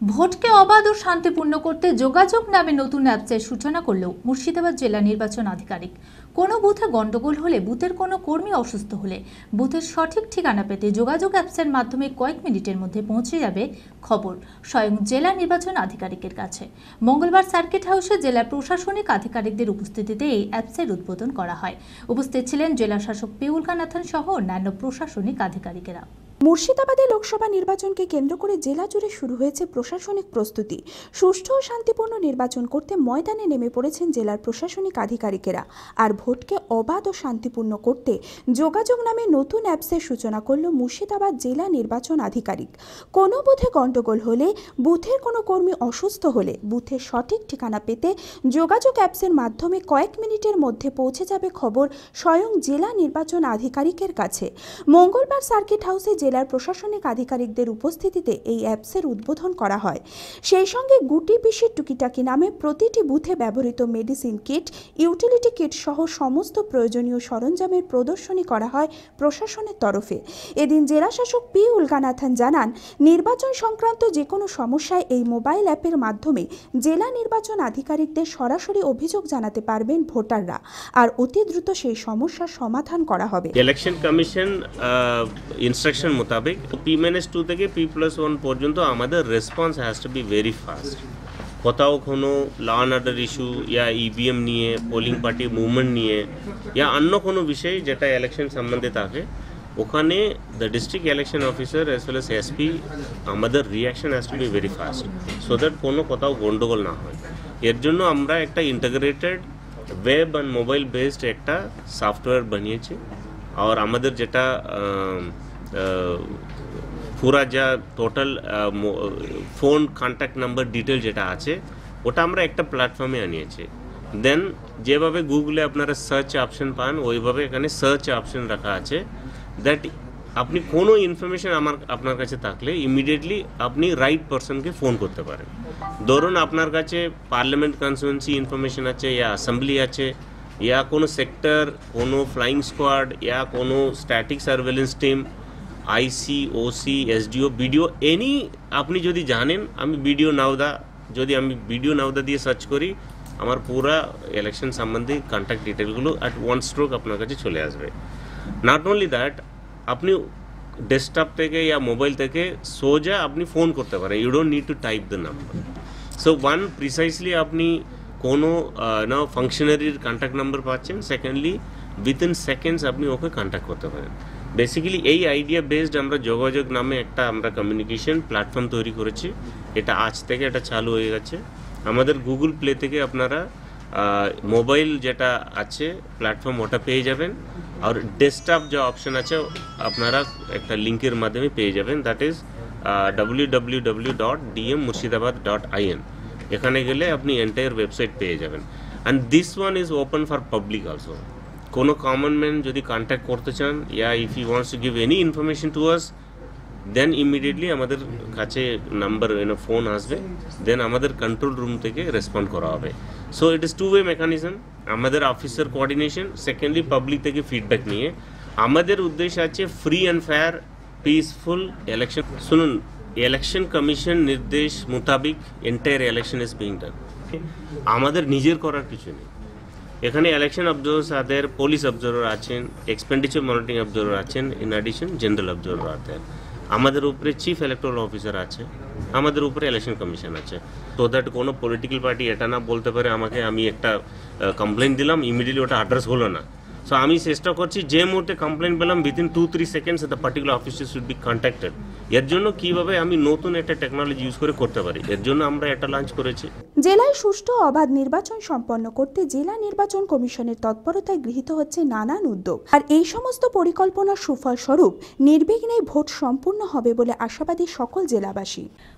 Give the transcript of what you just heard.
ভোটকে অবাধ ও শান্তিপূর্ণ করতে যোগাযোগ নামে নতুন অ্যাপসের সূচনা করলেও মুর্শিদাবাদ জেলা নির্বাচন আধিকারিক। কোনো বুথে গণ্ডগোল হলে বুথের কোনো কর্মী অসুস্থ হলে বুথের সঠিক ঠিকানা পেতে যোগাযোগ অ্যাপসের মাধ্যমে কয়েক মিনিটের মধ্যে পৌঁছে যাবে খবর স্বয়ং জেলা নির্বাচন আধিকারিকের কাছে। মঙ্গলবার সার্কিট হাউসে জেলা প্রশাসনিক আধিকারিকদের উপস্থিতিতে এই অ্যাপসের উদ্বোধন করা হয়। উপস্থিত ছিলেন জেলা শাসক পিউল কানাথন সহ অন্যান্য প্রশাসনিক আধিকারিকেরা। মুর্শিদাবাদে লোকসভা নির্বাচনকে কেন্দ্র করে জেলা জুড়ে শুরু হয়েছে প্রশাসনিক প্রস্তুতি। সুষ্ঠু ও শান্তিপূর্ণ নির্বাচন করতে ময়দানে নেমে পড়েছেন জেলার প্রশাসনিক আধিকারিকেরা। আর ভোটকে অবাধ ও শান্তিপূর্ণ করতে যোগাযোগ নামে নতুন অ্যাপসের সূচনা করল মুর্শিদাবাদ জেলা নির্বাচন আধিকারিক। কোনো বুথে গণ্ডগোল হলে, বুথের কোনো কর্মী অসুস্থ হলে বুথের সঠিক ঠিকানা পেতে যোগাযোগ অ্যাপসের মাধ্যমে কয়েক মিনিটের মধ্যে পৌঁছে যাবে খবর স্বয়ং জেলা নির্বাচন আধিকারিকের কাছে। মঙ্গলবার সার্কিট হাউসে জেলার প্রশাসনিক আধিকারিকদের উপস্থিতিতে এই অ্যাপসের উদ্বোধন করা হয়। সেই সঙ্গে গুটি পিসির টুকিটাকি নামে প্রতিটি বুথে ব্যবহৃত মেডিসিন কিট, ইউটিলিটি কিট সহ সমস্ত প্রয়োজনীয় সরঞ্জামের প্রদর্শনী করা হয় প্রশাসনের তরফে। এদিন জেলাশাসক পি. উলগানাথন জানান, নির্বাচন সংক্রান্ত যে কোনো সমস্যায় এই মোবাইল অ্যাপের মাধ্যমে জেলা নির্বাচন আধিকারিকদের সরাসরি অভিযোগ জানাতে পারবেন ভোটাররা। আর অতি দ্রুত সেই সমস্যার সমাধান করা হবে। ইলেকশন কমিশন ইনস্ট্রাকশন মোতাবেক পি মাইনাস টু থেকে পি প্লাস ওয়ান পর্যন্ত আমাদের response has to be very fast কোথাও কোনো ল অ্যান্ড অর্ডার ইস্যু ইয়া ইভিএম নিয়ে পোলিং পার্টি মুভমেন্ট নিয়ে ইয়া অন্য কোনো বিষয় যেটা ইলেকশন সম্বন্ধে থাকে, ওখানে the district election officer as well as SP আমাদের reaction has to be very fast so that কোনো কোথাও গন্ডগোল না হয়। এর জন্য আমরা একটা integrated web and mobile based একটা সফটওয়্যার বানিয়েছি, আর আমাদের যেটা পুরা যা total phone contact number detail যেটা আছে, ওটা আমরা একটা প্ল্যাটফর্মে আনিয়েছি। দেন যেভাবে গুগলে আপনারা সার্চ অপশন পান, ওইভাবে এখানে সার্চ অপশন রাখা আছে। দ্যাট আপনি কোনো ইনফরমেশন আমার, আপনার কাছে থাকলে ইমিডিয়েটলি আপনি রাইট পারসনকে ফোন করতে পারেন। ধরুন আপনার কাছে পার্লামেন্ট কনস্টিটুয়েন্সি ইনফরমেশন আছে, ইয়া অ্যাসেম্বলি আছে, ইয়া কোনো সেক্টর কোনো ফ্লাইং স্কোয়াড ইয়া কোনো static surveillance team IC OC SDO BDO any আপনি যদি জানেন, আমি বিডিও নাওদা, যদি আমি বিডিও নাওদা দিয়ে সার্চ করি, আমার পুরা ইলেকশন সম্বন্ধে কন্ট্যাক্ট ডিটেলগুলো অ্যাট ওয়ান স্ট্রোক আপনার কাছে চলে আসবে। নট অনলি দ্যাট আপনি ডেস্কটপ থেকে ইয়া মোবাইল থেকে সোজা আপনি ফোন করতে পারেন you don't need to type the number so one precisely আপনি কোনো না ফাংশনারির কন্ট্যাক্ট নাম্বার পাচ্ছেন সেকেন্ডলি উইথ ইন সেকেন্ডস আপনি ওকে কন্ট্যাক্ট করতে পারেন। বেসিক্যালি এই আইডিয়া বেসড আমরা যোগাযোগ নামে একটা আমরা কমিউনিকেশন প্ল্যাটফর্ম তৈরি করেছি। এটা আজ থেকে এটা চালু হয়ে গেছে। আমাদের গুগল প্লে থেকে আপনারা মোবাইল যেটা আছে প্ল্যাটফর্ম ওটা পেয়ে যাবেন। আর ডেস্কটপ যা অপশন আছে, আপনারা একটা লিঙ্কের মাধ্যমে পেয়ে যাবেন। That is W W dot DM Murshidabad dot IN এখানে গেলে আপনি এন্টায়ার ওয়েবসাইট পেয়ে যাবেন। And this one is open for public also কোনো কমন ম্যান যদি কন্ট্যাক্ট করতে চান ইয়া if you wants to give any information to us then immediately আমাদের কাছে নাম্বার ফোন আসবে। দেন আমাদের কন্ট্রোল রুম থেকে রেসপন্ড করা হবে। So it is two way mechanism আমাদের অফিসার কোঅর্ডিনেশন সেকেন্ডলি পাবলিক থেকে ফিডব্যাক নিয়ে। আমাদের উদ্দেশ্য আছে free and fair peaceful election শুনুন ইলেকশন কমিশন নির্দেশ মোতাবিক entire election is being done আমাদের নিজের করার কিছু নেই। এখানে ইলেকশন অবজার্ভার আদের পুলিশ অবজার্ভার আছেন এক্সপেন্ডিচার মনিটরিং অবজার্ভার আছেন ইন অ্যাডিশন জেনারেল অবজার্ভার আছেন আমাদের উপরে চিফ ইলেকট্রাল অফিসার আছে, আমাদের উপরে ইলেকশন কমিশন আছে। তো দ্যাট কোনো পলিটিক্যাল পার্টি এটা না বলতে পারে, আমাকে আমি একটা কমপ্লেন দিলাম ইমিডিয়েটলি ওটা অ্যাড্রেস হলো না। সো আমি চেষ্টা করছি, যে মুহূর্তে কমপ্লেন পেলাম within two three seconds the particular officer should be contacted এর জন্য কীভাবে আমি নতুন একটা টেকনোলজি ইউজ করে করতে পারি? এর জন্য আমরা এটা লঞ্চ করেছি। জেলায় সুষ্ঠু অবাধ নির্বাচন সম্পন্ন করতে জেলা নির্বাচন কমিশনের তৎপরতায় গৃহীত হচ্ছে নানান উদ্যোগ। আর এই সমস্ত পরিকল্পনার সুফল স্বরূপ নির্বিঘ্নে ভোট সম্পূর্ণ হবে বলে আশাবাদী সকল জেলাবাসী।